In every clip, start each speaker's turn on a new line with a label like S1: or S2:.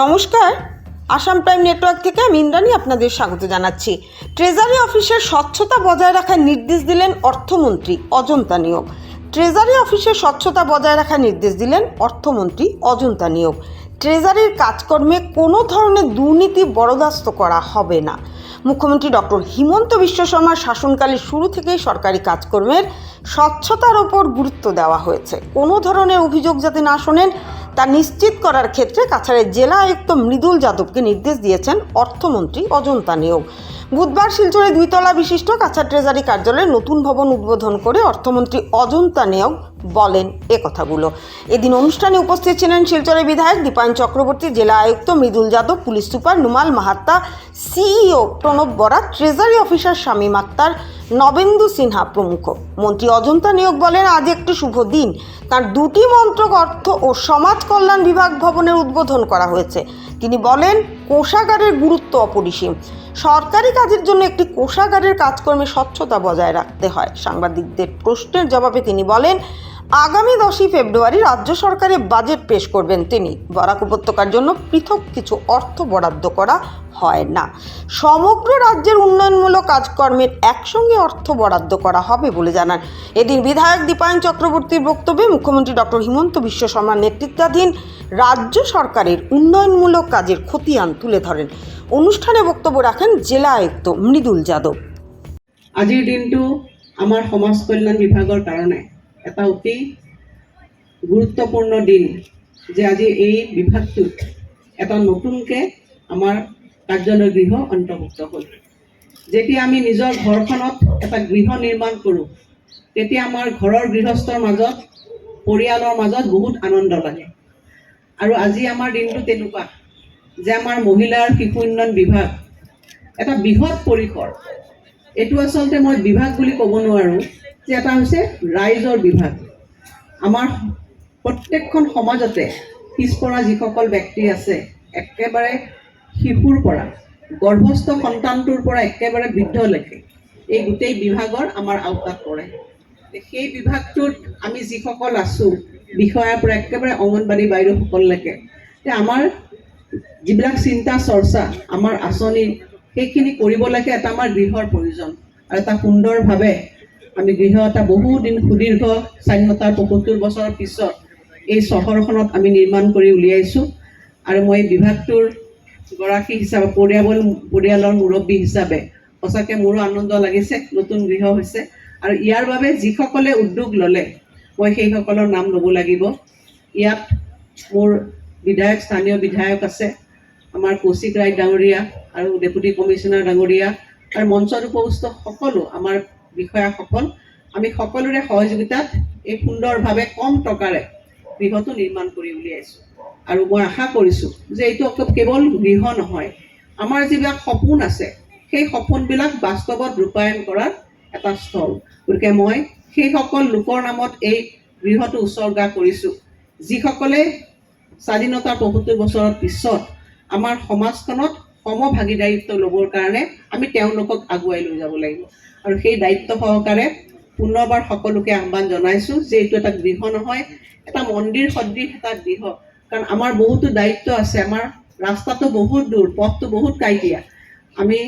S1: নমস্কার। Assam prime network থেকে আমি ইন্দ্রাণী আপনাদের স্বাগত জানাচ্ছি। ট্রেজারি অফিসের স্বচ্ছতা বজায় রাখার নির্দেশ দিলেন অর্থমন্ত্রী অজন্তা নিয়োগ। ট্রেজারি অফিসের স্বচ্ছতা বজায় রাখার নির্দেশ দিলেন অর্থমন্ত্রী অজন্তা নিয়োগ। ট্রেজারির কাজকর্মে কোনো ধরনের দুর্নীতি বরদাস্ত করা হবে না। মুখ্যমন্ত্রী ডক্টর হিমন্ত বিশ্ব শর্মার শাসনকালে শুরু থেকেই সরকারি কাজকর্মের স্বচ্ছতার ওপর গুরুত্ব দেওয়া হয়েছে। কোনো ধরনের অভিযোগ যাতে না শোনেন তা নিশ্চিত করার ক্ষেত্রে কাছাড়ের জেলা আয়ুক্ত মৃদুল যাদবকে নির্দেশ দিয়েছেন অর্থমন্ত্রী অজন্তা নিয়োগ। বুধবার শিলচরে দুইতলা বিশিষ্ট কাছা ট্রেজারি কার্যালয়ের নতুন ভবন উদ্বোধন করে অর্থমন্ত্রী অজন্তা নিয়োগ বলেন এ কথাগুলো। এদিন অনুষ্ঠানে উপস্থিত ছিলেন শিলচরের বিধায়ক দীপায়ন চক্রবর্তী, জেলা আয়ুক্ত Mridul Yadav, police super Numal Mahatta CEO Pranab Bora treasury officer Shamim Akhtar, Nabendu Sinha প্রমুখ। মন্ত্রী অজন্তা নিয়োগ বলেন, আজ একটি শুভ দিন। তার দুটি মন্ত্রক অর্থ ও সমাজ কল্যাণ বিভাগ ভবনের উদ্বোধন করা হয়েছে। তিনি বলেন কোষাগারের গুরুত্ব অপরিসীম। সরকারি কাজের জন্য একটি কোষাগারের কাজকর্মে স্বচ্ছতা বজায় রাখতে হয়। সাংবাদিকদের প্রশ্নের জবাবে তিনি বলেন আগামী দশই ফেব্রুয়ারি রাজ্য সরকারের বাজেট পেশ করবেন তিনি। বরাক উপত্যকার জন্য পৃথক কিছু অর্থ বরাদ্দ করা হয় না। সমগ্র রাজ্যের উন্নয়নমূলক কাজকর্মের একসঙ্গে অর্থ বরাদ্দ করা হবে বলে জানান। এদিন বিধায়ক দীপায়ন চক্রবর্তীর বক্তব্যে মুখ্যমন্ত্রী ডক্টর হিমন্ত বিশ্ব শর্মার নেতৃত্বাধীন রাজ্য সরকারের উন্নয়নমূলক কাজের খতিয়ান তুলে ধরেন। অনুষ্ঠানে বক্তব্য রাখেন জেলা আয়ুক্ত মৃদুল যাদৱ
S2: আজিৰ দিনটো আমাৰ সমাজ কল্যাণ বিভাগৰ কাৰণে এটা অতি গুৰুত্বপূৰ্ণ দিন যে আজি এই বিভাগটোত এটা নতুনকৈ আমাৰ কাৰ্যালয় গৃহ অন্তৰ্ভুক্ত হ'ল। যেতিয়া আমি নিজৰ ঘৰখনত এটা গৃহ নিৰ্মাণ কৰোঁ, তেতিয়া আমাৰ ঘৰৰ গৃহস্থৰ মাজত, পৰিয়ালৰ মাজত বহুত আনন্দ লাগে। আৰু আজি আমাৰ দিনটো তেনেকুৱা যে আমাৰ মহিলাৰ শিশু উন্নয়ন বিভাগ এটা বৃহৎ পৰিসৰ। এইটো আচলতে মই বিভাগ বুলি ক'ব নোৱাৰোঁ এটা হৈছে ৰাইজৰ বিভাগ। আমাৰ প্ৰত্যেকখন সমাজতে পিছপৰা যিসকল ব্যক্তি আছে, একেবাৰে শিশুৰ পৰা, গৰ্ভস্থ সন্তানটোৰ পৰা একেবাৰে বৃদ্ধলৈকে এই গোটেই বিভাগৰ আমাৰ আওতাত পৰে। সেই বিভাগটোত আমি যিসকল আছোঁ, বিষয়াৰ পৰা একেবাৰে অংগনবাদী বাইদেউসকললৈকে আমাৰ যিবিলাক চিন্তা চৰ্চা, আমাৰ আঁচনি, সেইখিনি কৰিবলৈকে এটা আমাৰ গৃহৰ প্ৰয়োজন আৰু এটা সুন্দৰভাৱে আমি গৃহ এটা বহুদিন সুদীৰ্ঘ স্বাধীনতাৰ পঁয়সত্তৰ বছৰৰ পিছত এই চহৰখনত আমি নিৰ্মাণ কৰি উলিয়াইছোঁ। আৰু মই বিভাগটোৰ গৰাকী হিচাপে পৰিয়াল পৰিয়ালৰ মুৰব্বী হিচাপে সঁচাকৈ মোৰো আনন্দ লাগিছে, নতুন গৃহ হৈছে। আৰু ইয়াৰ বাবে যিসকলে উদ্যোগ ল'লে, মই সেইসকলৰ নাম ল'ব লাগিব। ইয়াত মোৰ বিধায়ক, স্থানীয় বিধায়ক আছে, আমাৰ কৌশিক ৰায় ডাঙৰীয়া আৰু ডেপুটি কমিশ্যনাৰ ডাঙৰীয়া। আৰু মঞ্চত উপস্থিত সকলো আমাৰ বিষয়াসকল আমি সকলোৰে সহযোগিতাত এই সুন্দৰভাৱে কম টকাৰে গৃহটো নিৰ্মাণ কৰি উলিয়াইছোঁ আৰু মই আশা কৰিছোঁ যে এইটো অকল কেৱল গৃহ নহয় আমাৰ যিবিলাক সপোন আছে সেই সপোনবিলাক বাস্তৱত ৰূপায়ণ কৰাৰ এটা স্থল। গতিকে মই সেইসকল লোকৰ নামত এই গৃহটো উচৰ্গা কৰিছোঁ। যিসকলে স্বাধীনতাৰ পঁয়সত্তৰ বছৰৰ পিছত আমাৰ সমাজখনত সমভাগীদাৰিত্ব ল'বৰ কাৰণে আমি তেওঁলোকক আগুৱাই লৈ যাব লাগিব। আৰু সেই দায়িত্ব সহকাৰে পুনৰবাৰ সকলোকে আহ্বান জনাইছোঁ যে এইটো এটা গৃহ নহয়, এটা মন্দিৰ সদৃশ এটা গৃহ। কাৰণ আমাৰ বহুতো দায়িত্ব আছে, আমাৰ ৰাস্তাটো বহুত দূৰ, পথটো বহুত কাইটীয়া। আমি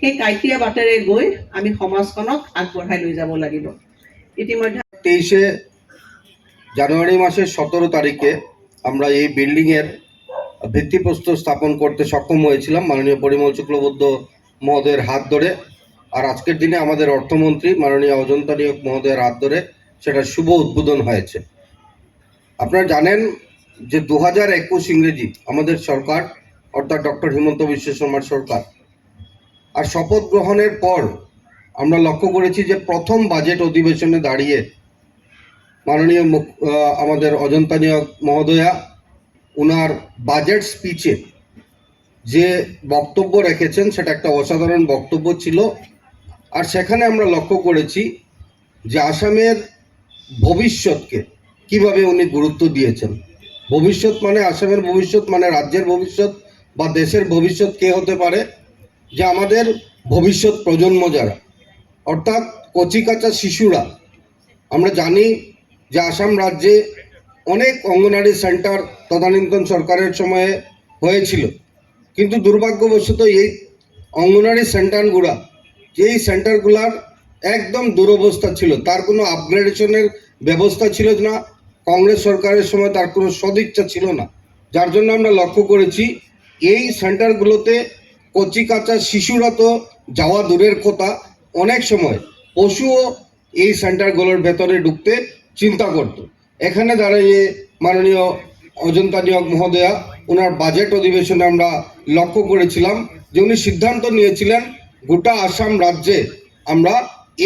S2: সেই কাইটীয়া বাটেৰে গৈ আমি সমাজখনক আগবঢ়াই লৈ যাব লাগিব। ইতিমধ্যে
S3: তেইশে জানুয়ারি মাসের সতেরো তারিখে আমরা এই বিল্ডিংয়ের ভিত্তিপ্রস্তর স্থাপন করতে সক্ষম হয়েছিলাম মাননীয় পরিমল শুক্লবদ্ধ মহোদয়ের হাত ধরে। আর আজকের দিনে আমাদের অর্থমন্ত্রী মাননীয় অজন্তা নিয়োগ মহোদয়ের হাত ধরে সেটা শুভ উদ্বোধন হয়েছে। আপনারা জানেন যে দু হাজার একুশ ইংরেজি আমাদের সরকার, অর্থাৎ ডক্টর হিমন্ত বিশ্ব শর্মার সরকার। আর শপথ গ্রহণের পর আমরা লক্ষ্য করেছি যে প্রথম বাজেট অধিবেশনে দাঁড়িয়ে মাননীয় আমাদের অজন্তা নিয়োগ মহোদয়া ওনার বাজেট স্পিচে যে বক্তব্য রেখেছেন, সেটা একটা অসাধারণ বক্তব্য ছিল। আর সেখানে আমরা লক্ষ্য করেছি যে আসামের ভবিষ্যৎকে কীভাবে উনি গুরুত্ব দিয়েছেন। ভবিষ্যৎ মানে আসামের ভবিষ্যৎ মানে রাজ্যের ভবিষ্যৎ বা দেশের ভবিষ্যৎ কে হতে পারে, যে আমাদের ভবিষ্যৎ প্রজন্ম যারা। অর্থাৎ কচিকাচা শিশুরা, আমরা জানি যে আসাম রাজ্যে অনেক অঙ্গনারী সেন্টার তদানীন্তন সরকারের সময়ে হয়েছিল। কিন্তু দুর্ভাগ্যবশত এই অঙ্গনারী সেন্টারগুলা, যেই সেন্টারগুলার একদম দুরবস্থা ছিল, তার কোনো আপগ্রেডেশনের ব্যবস্থা ছিল না, কংগ্রেস সরকারের সময় তার কোনো সদিচ্ছা ছিল না। যার জন্য আমরা লক্ষ্য করেছি, এই সেন্টারগুলোতে কচি কাঁচা শিশুরা তো যাওয়া দূরের কথা, অনেক সময় পশুও এই সেন্টারগুলোর ভেতরে ঢুকতে চিন্তা করত। এখানে দাঁড়িয়ে মাননীয় অজন্তা নিয়োগ মহোদয়া ওনার বাজেট অধিবেশনে আমরা লক্ষ্য করেছিলাম যে উনি সিদ্ধান্ত নিয়েছিলেন গোটা আসাম রাজ্যে আমরা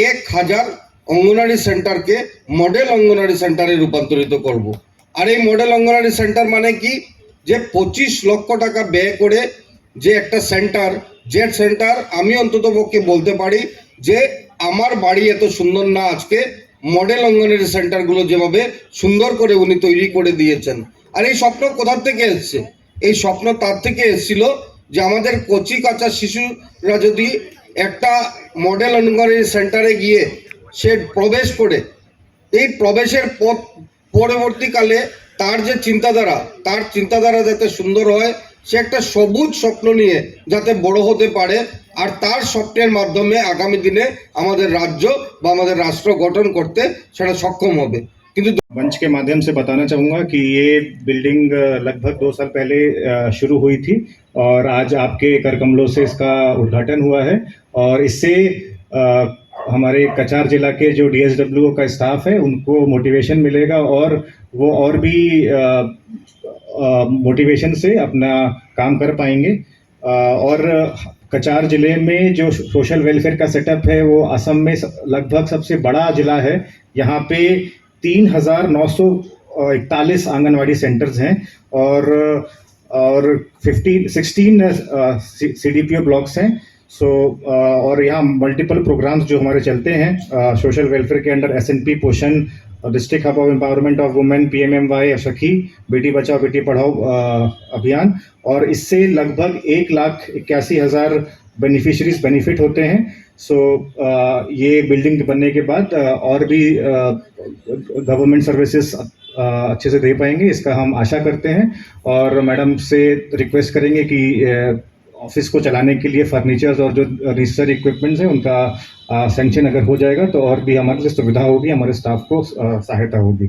S3: এক হাজার অঙ্গনারী সেন্টারকে মডেল অঙ্গনারী সেন্টারে রূপান্তরিত করব। আর এই মডেল অঙ্গনারী সেন্টার মানে কি যে পঁচিশ লক্ষ টাকা ব্যয় করে যে একটা সেন্টার, যে সেন্টার আমি অন্তত পক্ষে বলতে পারি যে আমার বাড়ি এত সুন্দর না আজকে মডেল অঙ্গনের সেন্টারগুলো যেভাবে সুন্দর করে উনি তৈরি করে দিয়েছেন। আর এই স্বপ্ন কোথার থেকে এসছে? এই স্বপ্ন তার থেকে এসেছিল যে আমাদের কচি কাঁচা শিশুরা যদি একটা মডেল অঙ্গনের সেন্টারে গিয়ে সে প্রবেশ করে, এই প্রবেশের পথ পরবর্তীকালে তার যে চিন্তাধারা, তার চিন্তাধারা যাতে সুন্দর হয় সে একটা সবুজ স্বপ্ন নিয়ে যাতে বড় হতে পারে আর তার স্বপ্নের মাধ্যমে আগামী দিনে আমাদের রাজ্য বা আমাদের রাষ্ট্র গঠন করতে সেটা সক্ষম হবে কিন্তু
S4: मंच के माध्यम से बताना चाहूँगा कि ये बिल्डिंग अ, लगभग दो साल पहले अ, शुरू हुई थी और आज आपके कर कमलों से इसका उद्घाटन हुआ है और इससे अ, हमारे कचार जिला के जो डीएसडब्ल्यू का स्टाफ है उनको मोटिवेशन मिलेगा और वो और भी मोटिवेशन से अपना काम कर पाएँगे। और कचार ज़िले में जो सोशल वेलफेयर का सेटअप है, वो असम में लगभग सबसे बड़ा जिला है। यहाँ पे तीन हज़ार नौ सौ इकतालीस आंगनवाड़ी सेंटर्स हैं और और fifteen sixteen C D P O blocks हैं। सो और यहाँ मल्टीपल प्रोग्राम्स जो हमारे चलते हैं सोशल वेलफेयर के अंडर एस एन पी पोषण district hub of empowerment of women P M M Y Sakhi Beti बचाओ, बेटी पढ़ाओ अभियान। और इससे लगभग एक लाख इक्यासी हज़ार बेनिफिशरीज बेनिफिट होते हैं। सो ये बिल्डिंग बनने के बाद और भी गवर्नमेंट सर्विसेज़ अच्छे से दे पाएँगे, इसका हम आशा करते हैं। और मैडम से रिक्वेस्ट करेंगे कि ऑफ़िस को चलाने के लिए फर्नीचर्स और जो नेसेसरी इक्विपमेंट्स हैं, उनका सेंक्शन अगर हो जाएगा तो और भी हमारे लिए सुविधा होगी, हमारे स्टाफ को सहायता होगी।